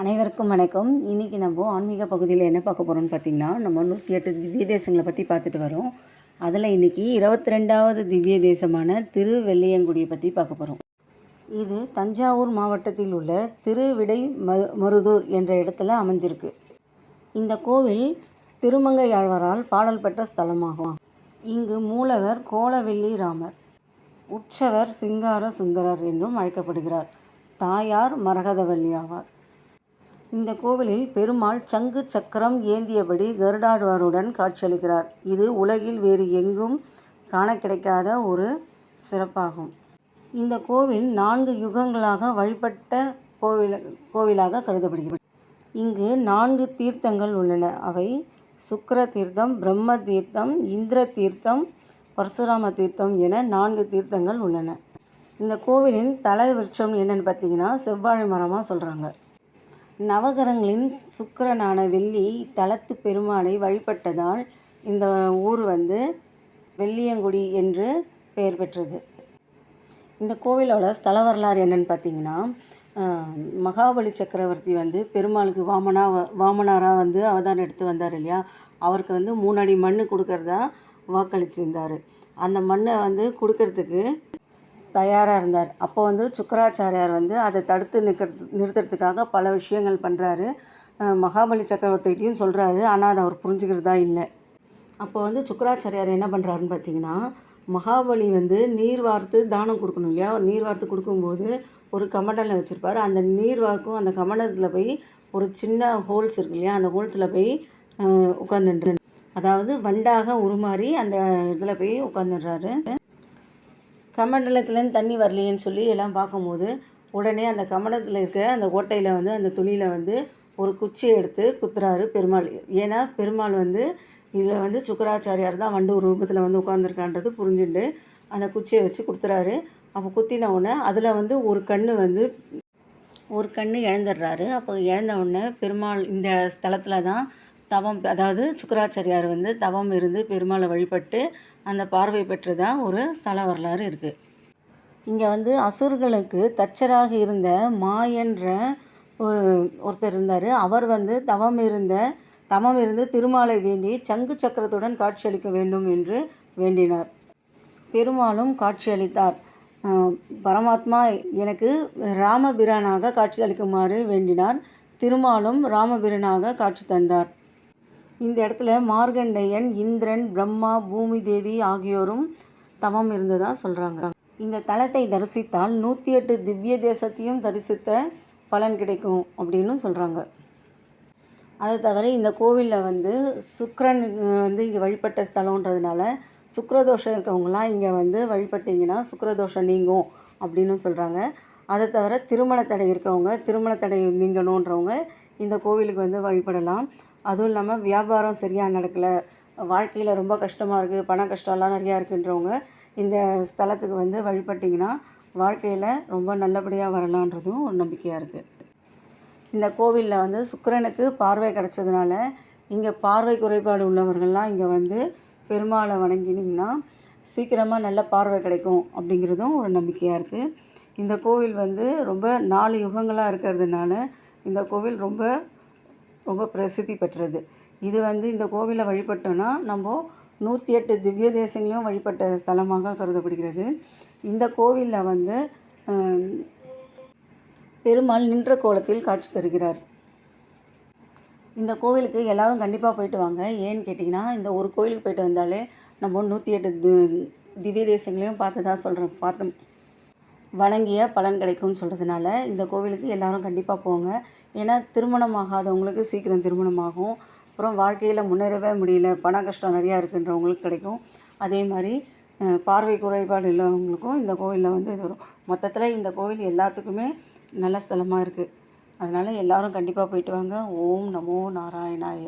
அனைவருக்கும் வணக்கம். இன்றைக்கி நம்ம ஆன்மீக பகுதியில் என்ன பார்க்க போகிறோம்னு பார்த்தீங்கன்னா நம்ம நூற்றி எட்டு திவ்ய தேசங்களை பற்றி பார்த்துட்டு வரோம். அதில் இன்றைக்கி இருபத்தி ரெண்டாவது திவ்ய தேசமான திருவெள்ளியங்குடியை பற்றி பார்க்க போகிறோம் இது தஞ்சாவூர் மாவட்டத்தில் உள்ள திருவிடை ம மருதூர் என்ற இடத்துல அமைஞ்சிருக்கு. இந்த கோவில் திருமங்கையாழ்வாரால் பாடல் பெற்ற ஸ்தலமாகும். இங்கு மூலவர் கோலவெள்ளி ராமர் உற்சவர் சிங்கார சுந்தரர் என்றும் அழைக்கப்படுகிறார். தாயார் மரகதவல்லி ஆவார். இந்த கோவிலில் பெருமாள் சங்கு சக்கரம் ஏந்தியபடி கருடாழ்வாருடன் காட்சியளிக்கிறார். இது உலகில் வேறு எங்கும் காண கிடைக்காத ஒரு சிறப்பாகும். இந்த கோவில் நான்கு யுகங்களாக வழிபட்ட கோவில் கோவிலாக கருதப்படுகிறது. இங்கு நான்கு தீர்த்தங்கள் உள்ளன. அவை சுக்கர தீர்த்தம் பிரம்ம தீர்த்தம் இந்திர தீர்த்தம் பரசுராம தீர்த்தம் என நான்கு தீர்த்தங்கள் உள்ளன. இந்த கோவிலின் தலை விருட்சம் என்னென்னு பார்த்தீங்கன்னா செவ்வாழை மரமாக சொல்கிறாங்க நவகரங்களின் சுக்கிரனான வெள்ளி தலத்து பெருமாளை வழிபட்டதால் இந்த ஊர் வந்து வெள்ளியங்குடி என்று பெயர் பெற்றது. இந்த கோவிலோட ஸ்தல வரலாறு என்னன்னு பார்த்தீங்கன்னா மகாபலி சக்கரவர்த்தி வந்து பெருமாளுக்கு வாமனா வாமனாராக வந்து அவதாரம் எடுத்து வந்தார் இல்லையா? அவருக்கு வந்து மூணடி மண் கொடுக்கறதா வாக்களிச்சிருந்தார். அந்த மண்ணை வந்து கொடுக்கறதுக்கு தயாராக இருந்தார். அப்போ வந்து சுக்கராச்சாரியார் வந்து அதை தடுத்து நிற்கிறது நிறுத்துறதுக்காக பல விஷயங்கள் பண்ணுறாரு மகாபலி சக்கரவர்த்திகிட்டையும் சொல்கிறாரு ஆனால் அதை அவர் புரிஞ்சுக்கிறதா இல்லை. அப்போ வந்து சுக்கராச்சாரியார் என்ன பண்ணுறாருன்னு பார்த்தீங்கன்னா மகாபலி வந்து நீர் வார்த்து தானம் கொடுக்கணும் இல்லையா? நீர் வார்த்து கொடுக்கும்போது ஒரு கமண்டலில் வச்சுருப்பார். அந்த நீர் வார்க்கும் அந்த கமண்டலத்தில் போய் ஒரு சின்ன ஹோல்ஸ் இருக்கு இல்லையா? அந்த ஹோல்ஸில் போய் உட்காந்துட்டு அதாவது வண்டாக உருமாறி அந்த இதில் போய் உட்காந்துடுறாரு கமண்டலத்துலேருந்து தண்ணி வரலையேன்னு சொல்லி எல்லாம் பார்க்கும்போது உடனே அந்த கமண்டலத்தில் இருக்க அந்த ஓட்டையில் வந்து அந்த துணியில் வந்து ஒரு குச்சியை எடுத்து குத்துறாரு பெருமாள். ஏன்னா பெருமாள் வந்து இதில் வந்து சுக்கராச்சாரியார் தான் வண்டு ரூபத்தில் வந்து உட்காந்துருக்கான்றது புரிஞ்சுட்டு அந்த குச்சியை வச்சு கொடுத்துறாரு அப்போ குத்தின உடனே அதில் வந்து ஒரு கண் வந்து ஒரு கண் இழந்துடுறாரு. அப்போ இழந்த உடனே பெருமாள் இந்த ஸ்தலத்தில் தான் தவம் அதாவது சுக்கராச்சாரியார் வந்து தவம் இருந்து பெருமாளை வழிபட்டு அந்த பார்வை பெற்றதாக ஒரு ஸ்தல வரலாறு இருக்குது இங்கே வந்து அசுர்களுக்கு தச்சராக இருந்த மா என்ற ஒரு ஒருத்தர் இருந்தார். அவர் வந்து தவம் இருந்த தமம் இருந்து திருமாலை வேண்டி சங்கு சக்கரத்துடன் காட்சியளிக்க வேண்டும் என்று வேண்டினார். பெருமாளும் காட்சியளித்தார் பரமாத்மா எனக்கு ராமபிரானாக காட்சியளிக்குமாறு வேண்டினார். திருமாலும் ராமபிரனாக காட்சி தந்தார். இந்த இடத்துல மார்கண்டேயன் இந்திரன் பிரம்மா பூமி தேவி ஆகியோரும் தவம் இருந்ததாக சொல்கிறாங்க இந்த தலத்தை தரிசித்தால் நூற்றி எட்டு திவ்ய தேசத்தையும் தரிசித்த பலன் கிடைக்கும் அப்படின்னு சொல்கிறாங்க அதை தவிர இந்த கோவிலில் வந்து சுக்கரன் வந்து இங்கே வழிபட்ட ஸ்தலன்றதுனால சுக்கரதோஷம் இருக்கவங்களாம் இங்கே வந்து வழிபட்டிங்கன்னா சுக்கரதோஷம் நீங்கும் அப்படின்னு சொல்கிறாங்க அதை தவிர திருமண தடை இருக்கிறவங்க திருமண தடை நீங்கணுன்றவங்க இந்த கோவிலுக்கு வந்து வழிபடலாம். அதுவும் இல்லாமல் வியாபாரம் சரியாக நடக்கலை. வாழ்க்கையில் ரொம்ப கஷ்டமாக இருக்குது பண கஷ்டம்லாம் நிறையா இருக்குன்றவங்க இந்த ஸ்தலத்துக்கு வந்து வழிபட்டிங்கன்னா வாழ்க்கையில் ரொம்ப நல்லபடியாக வரலான்றதும் ஒரு நம்பிக்கையாக இருக்குது இந்த கோவிலில் வந்து சுக்கரனுக்கு பார்வை கிடச்சதுனால இங்கே பார்வை குறைபாடு உள்ளவர்கள்லாம் இங்கே வந்து பெருமாளை வணங்கினீங்கன்னா சீக்கிரமாக நல்ல பார்வை கிடைக்கும் அப்படிங்கிறதும் ஒரு நம்பிக்கையாக இருக்குது இந்த கோவில் வந்து ரொம்ப நாலு யுகங்களாக இருக்கிறதுனால இந்த கோவில் ரொம்ப ரொம்ப பிரசித்தி பெற்றது. இது வந்து இந்த கோவிலை வழிபட்டோன்னா நம்ம நூற்றி எட்டு திவ்ய தேசங்களையும் வழிபட்ட ஸ்தலமாக கருதப்படுகிறது. இந்த கோவிலில் வந்து பெருமாள் நின்ற கோலத்தில் காட்சி தருகிறார். இந்த கோவிலுக்கு எல்லோரும் கண்டிப்பாக போயிட்டு வாங்க. ஏன்னு கேட்டிங்கன்னா இந்த ஒரு கோவிலுக்கு போயிட்டு வந்தாலே நம்ம நூற்றி எட்டு தி திவ்ய தேசங்களையும் பார்த்து தான் சொல்கிறோம் பார்த்தோம். வணங்கிய பலன் கிடைக்கும்னு சொல்கிறதுனால இந்த கோவிலுக்கு எல்லாரும் கண்டிப்பாக போங்க. ஏன்னா திருமணம் ஆகாதவங்களுக்கு சீக்கிரம் திருமணம் ஆகும். அப்புறம் வாழ்க்கையில் முன்னேறவே முடியல. பண கஷ்டம் நிறையா இருக்குன்றவங்களுக்கு கிடைக்கும். அதே மாதிரி பார்வை குறைபாடு இல்லாதவங்களுக்கும் இந்த கோவிலில் வந்து இது வரும். மொத்தத்தில் இந்த கோவில் எல்லாத்துக்குமே நல்ல ஸ்தலமாக இருக்குது அதனால் எல்லாரும் கண்டிப்பாக போயிட்டு வாங்க. ஓம் நமோ நாராயணாய.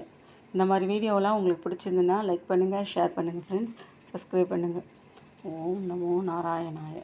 இந்த மாதிரி வீடியோலாம் உங்களுக்கு பிடிச்சிருந்துன்னா லைக் பண்ணுங்கள் ஷேர் பண்ணுங்கள் ஃப்ரெண்ட்ஸ் சப்ஸ்கிரைப் பண்ணுங்கள் ஓம் நமோ நாராயணாய.